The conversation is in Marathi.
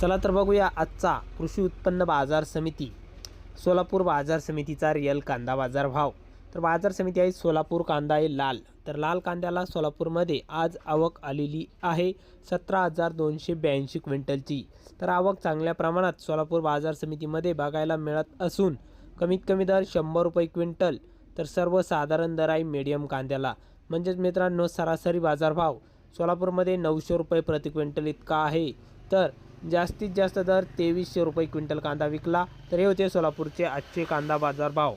चला तर बघूया आजचा कृषी उत्पन्न बाजार समिती. सोलापूर बाजार समितीचा रिअल कांदा बाजार भाव. तर बाजार समिती आहे सोलापूर कांदा आहे लाल. तर लाल कांद्याला सोलापूरमध्ये आज आवक आलेली आहे सतरा हजार दोनशे ब्याऐंशी क्विंटलची. तर आवक चांगल्या प्रमाणात सोलापूर बाजार समितीमध्ये बघायला मिळत असून कमीत कमी दर शंभर रुपये क्विंटल. तर सर्वसाधारण दर आहे मीडियम कांद्याला. म्हणजेच मित्रांनो सरासरी बाजारभाव सोलापूरमध्ये नऊशे रुपये प्रति क्विंटल इतका आहे. तर जास्तीत जास्त दर तेवीसशे रुपये क्विंटल कांदा विकला. तर हे होते सोलापूरचे आजचे कांदा बाजार भाव.